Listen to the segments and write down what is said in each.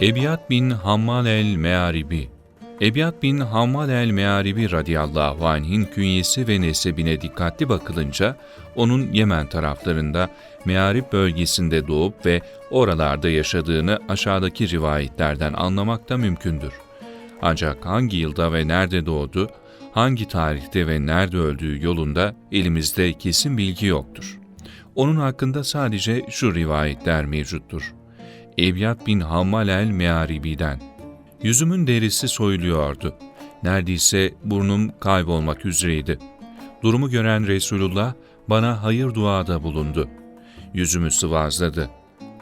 Ebiyat bin Hammal el-Mearibi Ebiyat bin Hammal el-Mearibi radıyallahu anh'in künyesi ve nesebine dikkatli bakılınca, onun Yemen taraflarında Mearib bölgesinde doğup ve oralarda yaşadığını aşağıdaki rivayetlerden anlamak da mümkündür. Ancak hangi yılda ve nerede doğdu, hangi tarihte ve nerede öldüğü yolunda elimizde kesin bilgi yoktur. Onun hakkında sadece şu rivayetler mevcuttur. Ebyat bin Hammal el-Mearibi'den. Yüzümün derisi soyuluyordu. Neredeyse burnum kaybolmak üzereydi. Durumu gören Resulullah bana hayır duada bulundu. Yüzümü sıvazladı.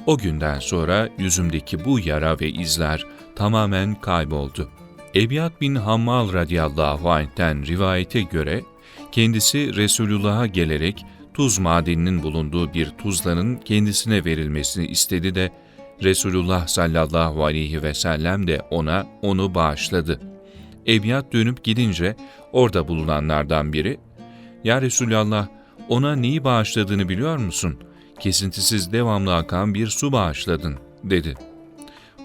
O günden sonra yüzümdeki bu yara ve izler tamamen kayboldu. Ebyat bin Hammal radıyallahu anh'ten rivayete göre kendisi Resulullah'a gelerek tuz madeninin bulunduğu bir tuzlanın kendisine verilmesini istedi de Resulullah sallallahu aleyhi ve sellem de ona onu bağışladı. Ebyat dönüp gidince orada bulunanlardan biri, ''Ya Resulallah, ona neyi bağışladığını biliyor musun? Kesintisiz devamlı akan bir su bağışladın.'' dedi.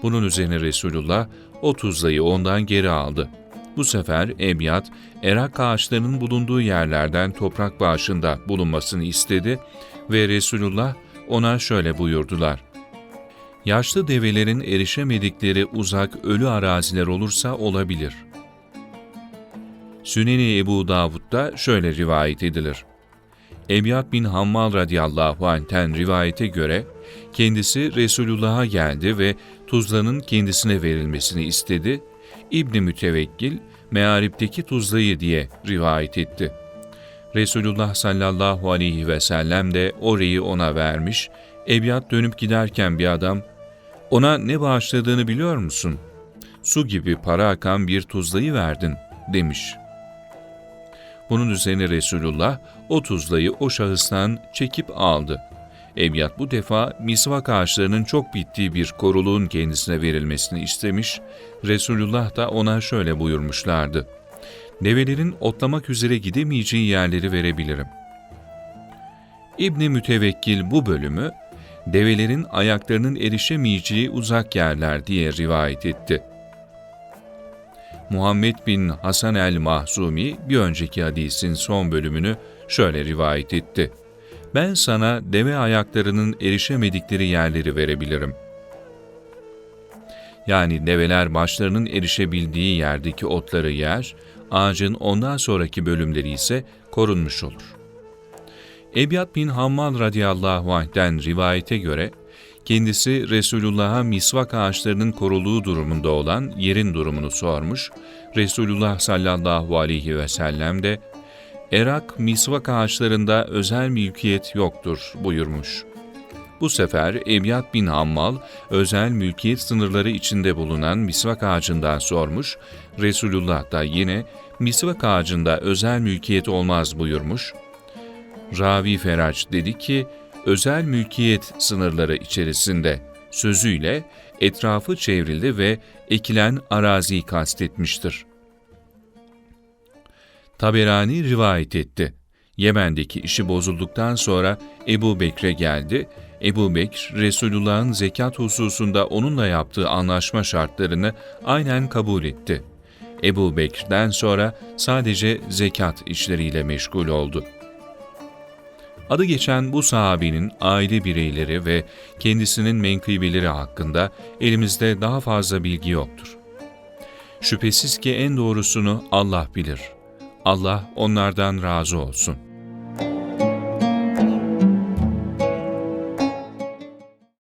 Bunun üzerine Resulullah o tuzlayı ondan geri aldı. Bu sefer Ebyat, erak ağaçlarının bulunduğu yerlerden toprak bağışında bulunmasını istedi ve Resulullah ona şöyle buyurdular. Yaşlı develerin erişemedikleri uzak ölü araziler olursa olabilir. Süneni Ebu Davud'da şöyle rivayet edilir. Ebyat bin Hammal radıyallahu anh'ten rivayete göre kendisi Resulullah'a geldi ve tuzlanın kendisine verilmesini istedi. İbni Mütevekkil, mearipteki tuzlayı diye rivayet etti. Resulullah sallallahu aleyhi ve sellem de orayı ona vermiş, Ebyat dönüp giderken bir adam, ona ne bağışladığını biliyor musun? Su gibi para akan bir tuzlayı verdin, demiş. Bunun üzerine Resulullah o tuzlayı o şahıstan çekip aldı. Ebyat bu defa misvak ağaçlarının çok bittiği bir koruluğun kendisine verilmesini istemiş, Resulullah da ona şöyle buyurmuşlardı. Develerin otlamak üzere gidemeyeceği yerleri verebilirim. İbni Mütevekkil bu bölümü, develerin ayaklarının erişemeyeceği uzak yerler diye rivayet etti. Muhammed bin Hasan el-Mahzumi bir önceki hadisin son bölümünü şöyle rivayet etti. Ben sana deve ayaklarının erişemedikleri yerleri verebilirim. Yani develer başlarının erişebildiği yerdeki otları yer, ağacın ondan sonraki bölümleri ise korunmuş olur. Ebyat bin Hammal radıyallahu anh'den rivayete göre, kendisi Resulullah'a misvak ağaçlarının koruluğu durumunda olan yerin durumunu sormuş, Resulullah sallallahu aleyhi ve sellem de, Erak misvak ağaçlarında özel mülkiyet yoktur buyurmuş. Bu sefer Ebyat bin Hammal, özel mülkiyet sınırları içinde bulunan misvak ağacından sormuş, Resulullah da yine misvak ağacında özel mülkiyet olmaz buyurmuş. Ravi Feraç dedi ki, özel mülkiyet sınırları içerisinde sözüyle etrafı çevrildi ve ekilen araziyi kastetmiştir. Taberani rivayet etti. Yemen'deki işi bozulduktan sonra Ebu Bekre geldi. Ebu Bekr, Resulullah'ın zekat hususunda onunla yaptığı anlaşma şartlarını aynen kabul etti. Ebu Bekr'den sonra sadece zekat işleriyle meşgul oldu. Adı geçen bu sahabinin aile bireyleri ve kendisinin menkıbeleri hakkında elimizde daha fazla bilgi yoktur. Şüphesiz ki en doğrusunu Allah bilir. Allah onlardan razı olsun.''